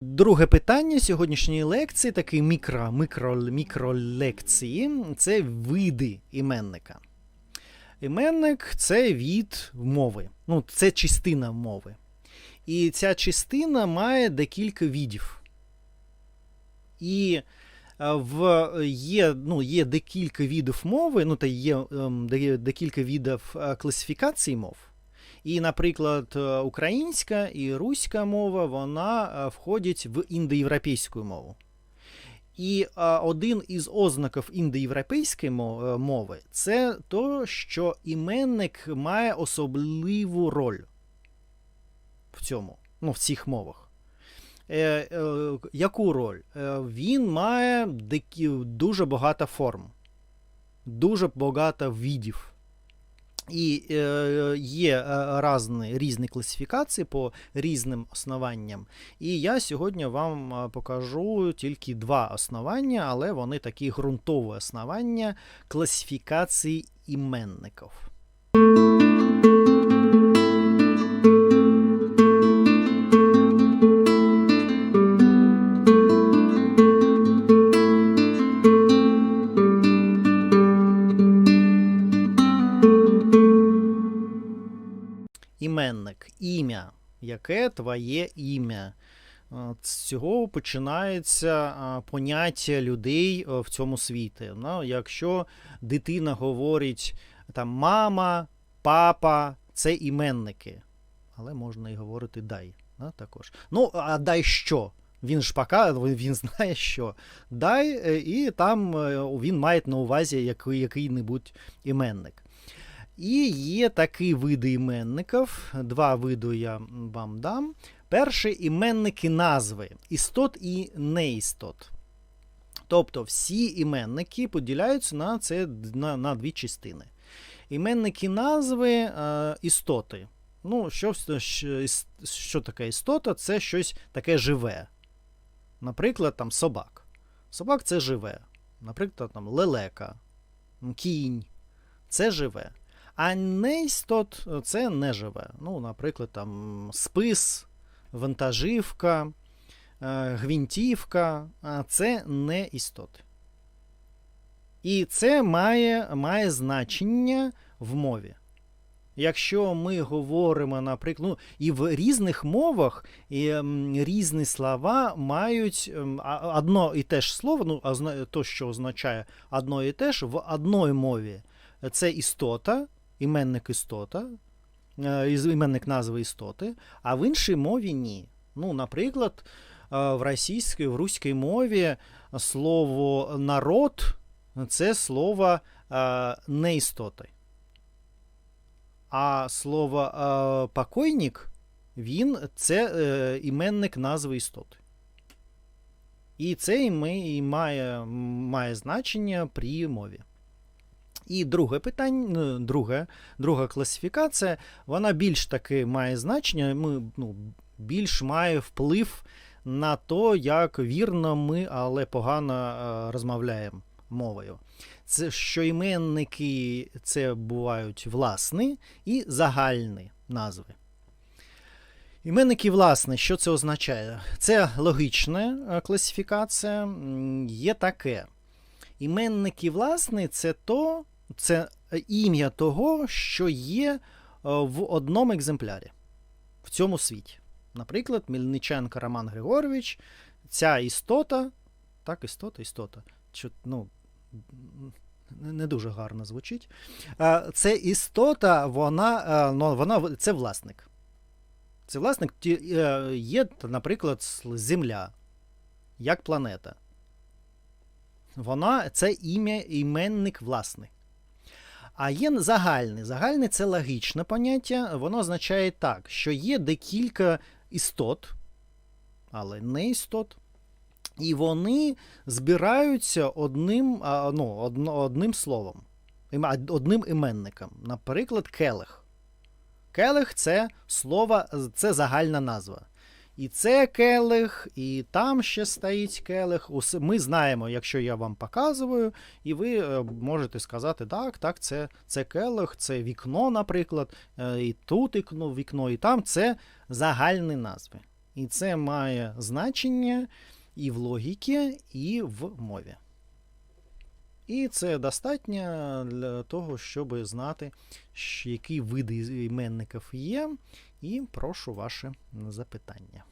Друге питання сьогоднішньої лекції, такий мікро, мікро, мікролекції, це види іменника. Іменник це від мови. Ну, це частина мови. І ця частина має декілька видів. І е, в, є, ну, є декілька видів мови, ну, та є ем, декілька видів е, класифікації мов. І, наприклад, е, українська і руська мова вона е, входять в індоєвропейську мову. І е, один із ознаків індоєвропейської мови це то, що іменник має особливу роль в цьому, ну, в цих мовах. Е, е, яку роль? Е, він має дуже багато форм, дуже багато видів. І е, є разні, різні, різні класифікації по різним основанням. І я сьогодні вам е, покажу тільки два основання, але вони такі ґрунтові основання класифікації іменників. Іменник, ім'я. Яке твоє ім'я? Е, З цього починається поняття людей е, в цьому світі. Ну, якщо дитина говорить там мама, папа, це іменники. Але можна і говорити дай. Да, також. Ну, а дай що? Він ж пока, він знає, що. Дай, е, і там він має на увазі який-небудь іменник. І є такі види іменників. Два види я вам дам. Перше іменники назви істот і неістот. Тобто всі іменники поділяються на, це, на, на дві частини. Іменники назви е, істоти. Ну, що, що, що таке істота? Це щось таке живе. Наприклад, там собак. Собак це живе. Наприклад, там лелека, кінь. Це живе. А неістот це не живе. Ну, наприклад, там спис, вантажівка, е, гвинтівка це не істоти. І це має, має значення в мові. Якщо ми говоримо, наприклад, ну, і в різних мовах і, різні слова мають одно і те ж слово, ну, то, що означає одно і те ж, в одній мові це істота, іменник істота, е, іменник назви істоти, а в іншій мові ні. Ну, наприклад, е, в російській, в руській мові слово народ це слово е, не істоти. А слово покойник він це іменник назви істоти. І це і має, має значення при мові. І друге питання, ну, друге, друга класифікація, вона більш таки має значення, ми, ну, більш має вплив на то, як вірно ми, але погано е, розмовляємо мовою. Це що іменники це бувають власні і загальні назви. Іменники власне, що це означає? Це логічна е, класифікація. Є таке. Іменники власні це то, це е, ім'я того, що є е, в одному екземплярі в цьому світі. Наприклад, Мельниченко Роман Григорович, ця істота, так, істота, істота. Що, ну, не дуже гарно звучить. Е, Це істота, вона, ну, вона це власник. Це власник є, наприклад, Земля, як планета. Вона це ім'я, іменник власний. А є загальний. Загальний це логічне поняття. Воно означає так, що є декілька істот, але не істот. І вони збираються одним, ну, одним словом, одним іменником. Наприклад, келих. Келих це слово, це загальна назва. І це келих, і там ще стоїть келих. Ми знаємо, якщо я вам показую, і ви е, можете сказати, так, так, це, це келих, це вікно, наприклад, е, і тут вікно, і там це загальні назви. І це має значення і в логіці, і в мові. І це достатньо для того, щоб знати, які види іменників є. І прошу ваше запитання.